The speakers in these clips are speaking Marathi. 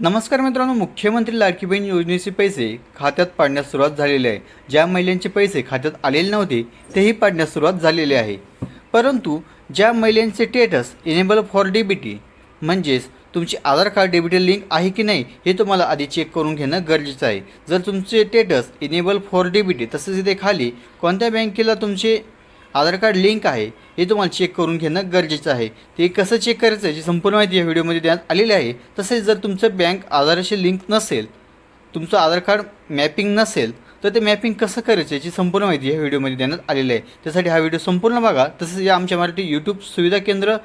नमस्कार मित्रांनो मुख्यमंत्री लाडकी बहीण योजनेचे पैसे खात्यात पाडण्यास सुरुवात झालेली आहे. ज्या महिलांचे पैसे खात्यात आलेले नव्हते तेही पाडण्यास सुरुवात झालेली आहे. परंतु ज्या महिलांचे स्टेटस इनेबल फॉर डेबिटी म्हणजेच तुमची आधार कार्ड डेबिटी लिंक आहे की नाही हे तुम्हाला आधी चेक करून घेणं गरजेचं आहे. जर तुमचे स्टेटस इनेबल फॉर डेबिटी तसेच इथे खाली कोणत्या बँकेला तुमचे आधार कार्ड लिंक आहे हे तुम्हाला चेक करून घेणं गरजेचं आहे. ते कसं चेक करायचं याची संपूर्ण माहिती या व्हिडिओमध्ये देण्यात आलेली आहे तसेच जर तुमचं बँक आधाराशी लिंक नसेल तुमचं आधार कार्ड मॅपिंग नसेल तर ते मॅपिंग कसं करायचं याची संपूर्ण माहिती या व्हिडिओमध्ये देण्यात आलेली आहे. त्यासाठी हा व्हिडिओ संपूर्ण बघा तसेच या आमच्या मराठी यूट्यूब सुविधा केंद्र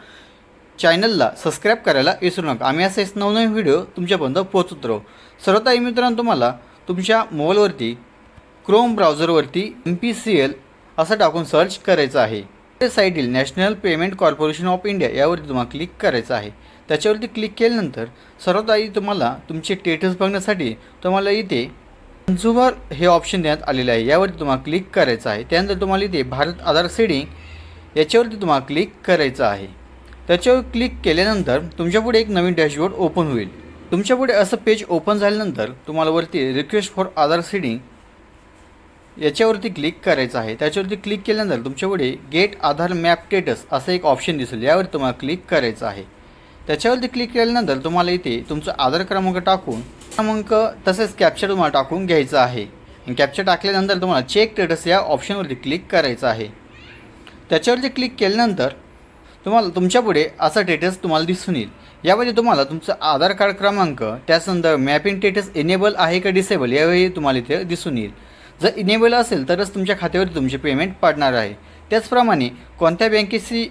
चॅनलला सबस्क्राईब करायला विसरू नका. आम्ही असेच नवनवीन व्हिडिओ तुमच्यापर्यंत पोहोचत राहू. सर्वता मित्रांनो तुम्हाला तुमच्या मोबाईलवरती क्रोम ब्राउझरवरती एम पी सी एल असं टाकून सर्च करायचं आहे. त्या साईडील national payment corporation of India यावरती तुम्हाला क्लिक करायचं आहे. त्याच्यावरती क्लिक केल्यानंतर सर्वात आधी तुम्हाला तुमचे स्टेटस बघण्यासाठी तुम्हाला इथे कन्झ्युमर हे ऑप्शन देण्यात आलेले आहे. यावरती तुम्हाला क्लिक करायचं आहे. त्यानंतर तुम्हाला इथे भारत आधार सेडिंग याच्यावरती तुम्हाला क्लिक करायचं आहे. त्याच्यावर क्लिक केल्यानंतर तुमच्यापुढे एक नवीन डॅशबोर्ड ओपन होईल. तुमच्यापुढे असं पेज ओपन झाल्यानंतर तुम्हाला वरती रिक्वेस्ट फॉर आधार सेडिंग याच्यावरती क्लिक करायचं आहे. त्याच्यावरती क्लिक केल्यानंतर तुमच्यापुढे गेट आधार मॅप स्टेटस असं एक ऑप्शन दिसेल. यावर तुम्हाला क्लिक करायचं आहे. त्याच्यावरती क्लिक केल्यानंतर तुम्हाला इथे तुमचा आधार क्रमांक टाकून क्रमांक तसेच कॅप्चर तुम्हाला टाकून घ्यायचं आहे. आणि कॅप्चर टाकल्यानंतर तुम्हाला चेक स्टेटस या ऑप्शनवरती क्लिक करायचं आहे. त्याच्यावरती क्लिक केल्यानंतर तुम्हाला तुमच्यापुढे असा स्टेटस तुम्हाला दिसून येईल. यामध्ये तुम्हाला तुमचं आधार कार्ड क्रमांक त्यासंदर्भ मॅपिंग स्टेटस इनेबल आहे का डिसेबल यावेळी तुम्हाला इथे दिसून येईल. जर इनेबल असेल तरच तुमच्या खात्यावर तुमचे पेमेंट पडणार आहे. त्याचप्रमाणे कोणत्या बँकेशी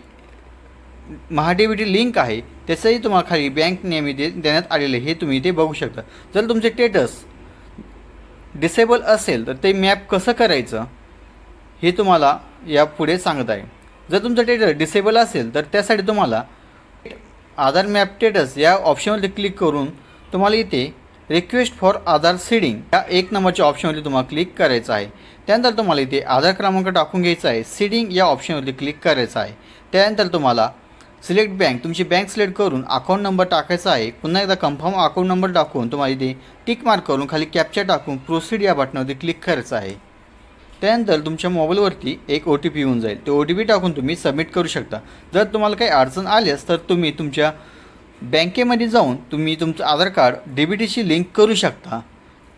महाडेबिटी लिंक आहे त्याचंही तुम्हाला खाली बँक नियमित देण्यात आलेले हे तुम्ही इथे बघू शकता. जर तुमचे स्टेटस डिसेबल असेल तर ते मॅप कसं करायचं हे तुम्हाला यापुढे सांगत आहे. जर तुमचं स्टेटस डिसेबल असेल तर त्यासाठी तुम्हाला आधार मॅप स्टेटस या ऑप्शनवरती क्लिक करून तुम्हाला इथे रिक्वेस्ट फॉर आधार सीडिंग या एक नंबरच्या ऑप्शनवरती तुम्हाला क्लिक करायचं आहे. त्यानंतर तुम्हाला इथे आधार क्रमांक टाकून घ्यायचा आहे. सीडिंग या ऑप्शनवरती क्लिक करायचं आहे. त्यानंतर तुम्हाला सिलेक्ट बँक तुमची बँक सिलेक्ट करून अकाउंट नंबर टाकायचा आहे. पुन्हा एकदा कन्फर्म अकाउंट नंबर टाकून तुम्हाला इथे टिक मार्क करून खाली कॅप्चर टाकून प्रोसीड या बटनावरती क्लिक करायचं आहे. त्यानंतर तुमच्या मोबाईलवरती एक ओ टी पी येऊन जाईल. ते ओ टी पी टाकून तुम्ही सबमिट करू शकता. जर तुम्हाला काही अडचण आल्यास तर तुम्ही तुमच्या बँकेमध्ये जाऊन तुम्ही तुमचं आधार कार्ड डेबिटीशी बी टीशी लिंक करू शकता.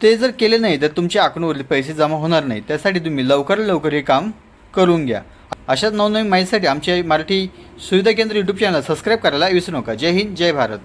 ते जर केले नाही तर तुमच्या अकाउंटवरील पैसे जमा होणार नाही. त्यासाठी तुम्ही लवकरात लवकर हे काम करून घ्या. अशाच नवनवीन माहितीसाठी आमच्या मराठी सुविधा केंद्र यूट्यूब चॅनल सबस्क्राईब करायला विसरू नका. जय हिंद जय भारत.